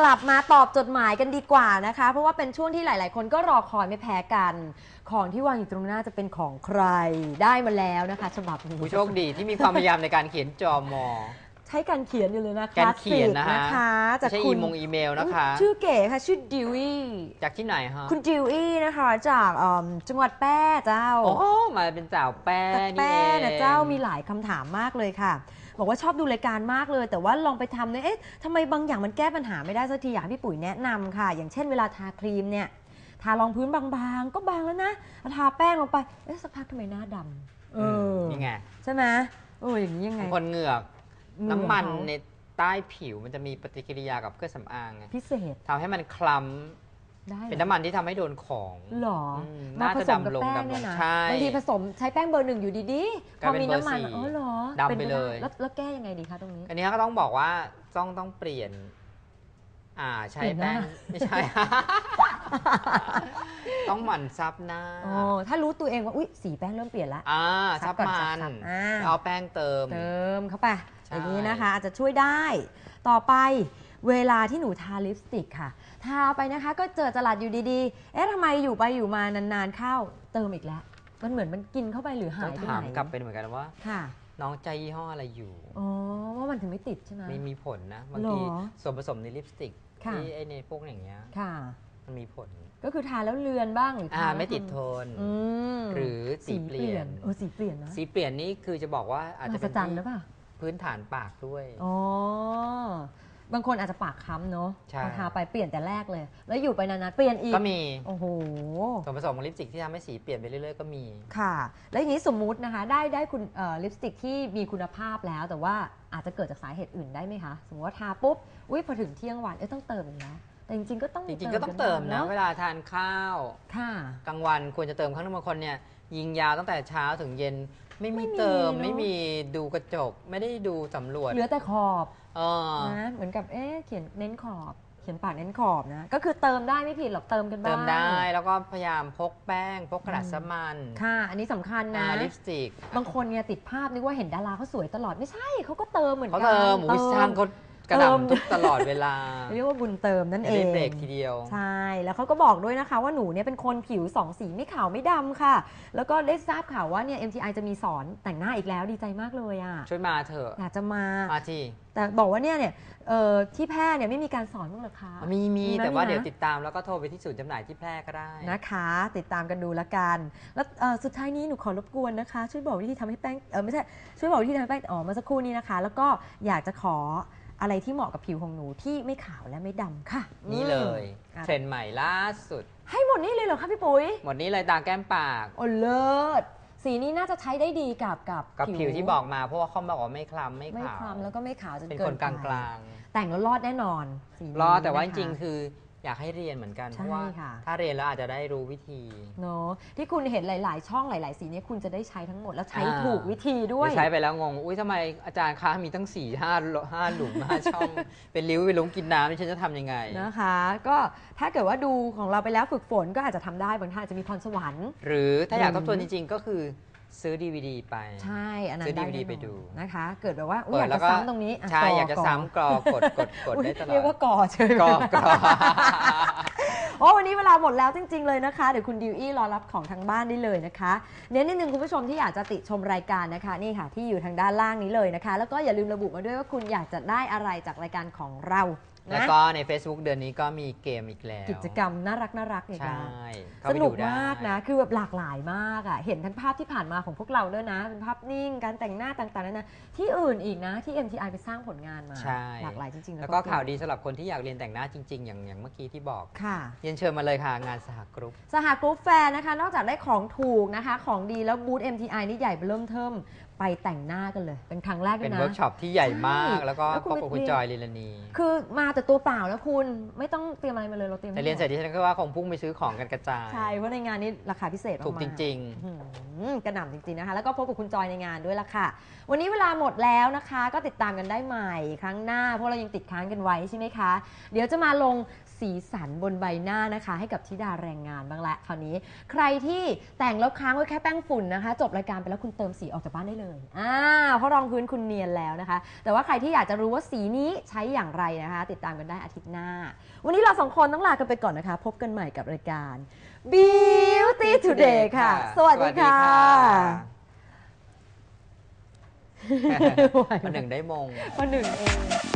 กลับมาตอบจดหมายกันดีกว่านะคะ เพราะว่าเป็นช่วงที่หลาย ๆ คนก็รอคอยไม่แพ้กัน ของที่วางอยู่ตรงหน้าจะเป็นของใครได้มาแล้วนะคะฉบับนี้ ผู้โชคดีที่มีความพยายามในการเขียนจอมอ ใช้การเขียนอยู่เลยนะการเขียนนะคลาสสิกฮะนะคะไม่ใช่คุอีณมงอีเมลนะคะ ชื่อเก๋ค่ะชื่อดิวี่จากที่ไหนฮะคุณดิวี่นะคะจากเอิ่มจังหวัดแป้เจ้าโอ้โหมาเป็นสาวแป้แต่นี่แป้เองนะเจ้ามีหลายคำถามมากเลยค่ะ บอกว่าชอบดูรายการมากเลย แต่ว่าลองไปทำเนี่ยเอ๊ะทำไมบางอย่างมันแก้ปัญหาไม่ได้สักทีอยากให้พี่ปุ๋ยแนะนำค่ะ อย่างเช่นเวลาทาครีมเนี่ยทารองพื้นบางๆ ก็บางแล้วนะทาแป้งลงไปเอ๊ะสักพักทำไมหน้าดำเออนี่ไงใช่ไหมเอออย่างนี้ยังไงบางคนเหงือกเหงื่อ น้ำมันเขาในใต้ผิวมันจะมีปฏิกิริยากับเครื่องสำอางไงพิเศษทำให้มันคล้ได้ำหรอเป็นน้ำมันที่ทำให้โดนของหรอมมาน่าผจะสมกับดำลงแป้งดำลเนี่ยงนะใช่ บางทีผสมใช้แป้งเบอร์หนึ่งอยู่ดีๆกพลาอยเป็นมีน้ำมันเบอร์สี่อ๋อเหรอดำไปนด้เลยแล้วแล้วแก้ยังไงดีคะตรงนี้ อันนี้ก็ต้องบอกว่าต้องต้องเปลี่ยน อ่าใช้เปลี่ยนหแป้น้างไม่ใช่ ต้องหมั่นซับหน้าอ๋อถ้ารู้ตัวเองว่าอุ๊ยสีแป้งเริ่มเปลี่ยนละอ่าซัซับบก่อนมันซับอ่าแล้วเอาแป้งเติม เติมเข้าไปใช่อย่างนี้นะคะ อาจจะช่วยได้ต่อไปเวลาที่หนูทาลิปสติกค่ะ ทาไปนะคะก็เจอจลัดอยู่ดีๆ เอ๊ะทำไมอยู่ไปอยู่มานานๆเข้าเติมอีกแล้ว มันเหมือนมันกินเข้าไปหรือหาต้อยงไปถามไหนกลับไปเหมือนกันว่า ค่ะ น้องใจยี่ห้ออะไรอยู่ อ๋อว่า มันถึงไม่ติดใช่ไหม ไม่มีผลนะ บางหรอทีส่วนผสมในลิปสติกค่ะ ที่ไอในพวกอย่างเงี้ยค่ะ มันมีผล ก็คือทาแล้วเลือนบ้างหรืออ่าทาแล้วไม่ติดทน อืมหรือสีเปลี่ยน เออสีเปลี่ยนนะสีเปลี่ยนนี่คือจะบอกว่าอาจมจะหัเป็ศนจรรย์หที่รือเปล่าพื้นฐานปากด้วย อ๋อ บางคนอาจจะปากค้ำเนาะใช่ พอทาไปเปลี่ยนแต่แรกเลย แล้วอยู่ไปนานๆเปลี่ยนอีก ก็มีโอ้โห ส่วนผสมของลิปสติกที่ทำให้สีเปลี่ยนไปเรื่อยๆก็มี ค่ะ แล้วอย่างนี้สมมุตินะคะ ได้ได้คุณเอ่อลิปสติกที่มีคุณภาพแล้ว แต่ว่าอาจจะเกิดจากสาเหตุอื่นได้ไหมคะ สมมติว่าทาปุ๊บ อุ้ยพอถึงเที่ยงวัน เอ้ยต้องเติมอีกแล้วแต่จริงๆก็ต้องจริงๆก็ต้องเติมนะกัเวลาทานข้าว ค่ะ กลางวันควรจะเติมครั้งนึงบางคนเนี่ย ยิงยาวตั้งแต่เช้าถึงเย็น ไม่ไม่มีมีเติม เนอะ ไม่มีดูกระจก ไม่ได้ดูสำรวจเหลือแต่ขอบเออนะเหมือนกับเอ๊ะเขียนเน้นขอบ เขียนปากเน้นขอบนะ ก็คือเติมได้ไม่ผิดหรอกเติมกันบ้าง เติมได้แล้วก็พยายามพกแป้ง พกกระดาษสมันค่ะ อันนี้สำคัญอ่านะลิปสติกบางคนเนี่ยติดภาพนึกว่าเห็นดาราเขาสวยตลอดไม่ใช่เขาก็เติมเหมือนกัเขาเติมอุ้ยสร้างเขา กระเติมดำทุกตลอดเวลาเรียกว่าบุญเติมนั่นไม่เอได้งเบรกทีเดียว ใช่ แล้วเขาก็บอกด้วยนะคะว่าหนูเนี่ยเป็นคนผิวสองสีไม่ขาวไม่ดำค่ะ แล้วก็ได้ทราบข่าวว่าเนี่ย MTI จะมีสอนแต่งหน้าอีกแล้วดีใจมากเลยอะ ช่วยมาเถอะอยากจะมา มาทีแต่บอกว่าเนี่ยเนี่ยเอ่อที่แพร่เนี่ยไม่มีการสอนบ้างเหรอคะ มีมีมีไหมแต่ว่ามีไหมเดี๋ยวติดตามแล้วก็โทรไปที่ศูนย์จำหน่ายที่แพร่ก็ได้ นะคะ ติดตามกันดูละกัน แล้วเอ่อสุดท้ายนี้หนูขอรบกวนนะคะ ช่วยบอกวิธีทำให้แป้งเออไม่ใช่ช่วยบอกวิธีทำให้แป้งอ๋อเมื่อสักครู่นี้นะคะ แล้วก็อยากจะขอ อะไรที่เหมาะกับผิวของหนูที่ไม่ขาวและไม่ดำค่ะนี่เลยอืมเทรนด์ใหม่ล่าสุด ให้หมดนี่เลยเหรอคะพี่ปุ๋ยหมดนี้เลยตาแก้มปาก โอ้เลิศสีนี้น่าจะใช้ได้ดีกับกับกับผิวที่บอกมาเพราะว่าเขาบอกว่าไม่คล้ำไม่ไม่ขาวคล้ำแล้วก็ไม่ขาวจนเป็นเกิคนนกลางไปกลางแต่งแล้วรอดแน่นอนสีนี้รอแต่ว่าจนะคะ ริงๆคือ อยากให้เรียนเหมือนกันใช่เพราะว่า ค่ะ ถ้าเรียนแล้วอาจจะได้รู้วิธี เนาะที่คุณเห็นหลาย ๆ ช่องหลาย ๆ สีเนี้คุณจะได้ใช้ทั้งหมดแล้วใช้อ่า ถูกวิธีด้วยเดี๋ยวใช้ไปแล้วงง อุ้ยทำไมอาจารย์คะมีตั้ง4ี่ห้าห้าหลุมห้าช่อง เป็นริ้วไปลงกินน้ำนี่ฉันจะทำยังไง นะคะ ก็ถ้าเกิดว่าดูของเราไปแล้วฝึกฝนก็อาจจะทำได้บางท่านอาจจะมีพรสวรรค์ หรือถ้าอยากหรือทบทวนจริงๆ ก็คือ ซื้อ DVD ไป ใช่อันนั้นซื้อได้ DVD แน่นอนไปดู นะคะ เกิดแบบว่าอุ๊ยเปิอดยากแล้จะวก็ซ้ำตรงนี้ะใช่กอยากจะซ้ำกรอกดกดกดอุ๊ยได้ตลอดเรียกว่ากอเฉยกรอกกรอกโอ้วันนี้เวลาหมดแล้วจริง ๆ เลยนะคะ เดี๋ยวคุณดิวอี้รอรับของทางบ้านได้เลยนะคะเน้นนิดนึงคุณผู้ชมที่อยากจะติชมรายการนะคะ นี่ค่ะที่อยู่ทางด้านล่างนี้เลยนะคะ แล้วก็อย่าลืมระบุมาด้วยว่าคุณอยากจะได้อะไรจากรายการของเรา แล้วนะก็ใน Facebook เดือนนี้ก็มีเกมอีกแล้วกิจกรรมน่ารักน่ารักๆอีกใช่แล้วเข้าสไปนุกดูได้มากนะ คือแบบหลากหลายมากอะ เห็นทั้งภาพที่ผ่านมาของพวกเราด้วยนะ เป็นภาพนิ่ง การแต่งหน้าต่างๆนานาที่อื่นอีกนะ ที่ MTI ไปสร้างผลงานมา ใช่หลากหลายจริงๆแล้วก็ข่าวดีสำหรับคนที่อยากเรียนแต่งหน้าจริง ๆ อย่างอย่างเมื่อกี้ที่บอกค่ะ เรียนเชิญมาเลยค่ะ งานสหกรุ๊ป สหกรุ๊ปแฟร์นะคะ นอกจากได้ของถูกนะคะ ของดีแล้วบูธ MTI นี่ใหญ่เริ่มเทิม ไปแต่งหน้ากันเลย เป็นครั้งแรกด้เป็วนยนะ เวิร์กช็อปที่ใหญ่มาก ใช่แล้วก็แล้วคุณพบกับไปคุณเรียน จอยลิลานีคือมาแต่ตัวเปล่าแล้วคุณไม่ต้องเตรียมอะไรมาเลยเราเตรียมแต่เรียนเสร็จดิฉันก็ว่าคงพุ่งไปซื้อของกันกระจาย ใช่เพราะในงานนี้ราคาพิเศษมากๆ ถูกจริง อื้อหือกระหน่ำจริง ๆ นะคะ แล้วก็พบกับคุณจอยในงานด้วยละค่ะ วันนี้เวลาหมดแล้วนะคะ ก็ติดตามกันได้ใหม่ครั้งหน้า เพราะเรายังติดค้างกันไว้ใช่ไหมคะ เดี๋ยวจะมาลงสีสันบนใบหน้านะคะ ให้กับธิดาแรงงานบ้างละคราวนี้ ใครที่แต่งแล้วค้างไว้แค่แป้งฝุ่นนะคะ จบรายการไปแล้วคุณเติมสีออกจากบ้านได้เลยอ่าเพราะรองพื้นคุณเนียนแล้วนะคะ แต่ว่าใครที่อยากจะรู้ว่าสีนี้ใช้อย่างไรนะคะ ติดดตามกันได้อาทิตย์หน้า วันนี้เราสองคนต้องลากันไปก่อนนะคะ พบกันใหม่กับรายการ Beauty Today ค่ะ สวัสดีค่ะวันหนึ่งได้มงวันหนึ่งเอง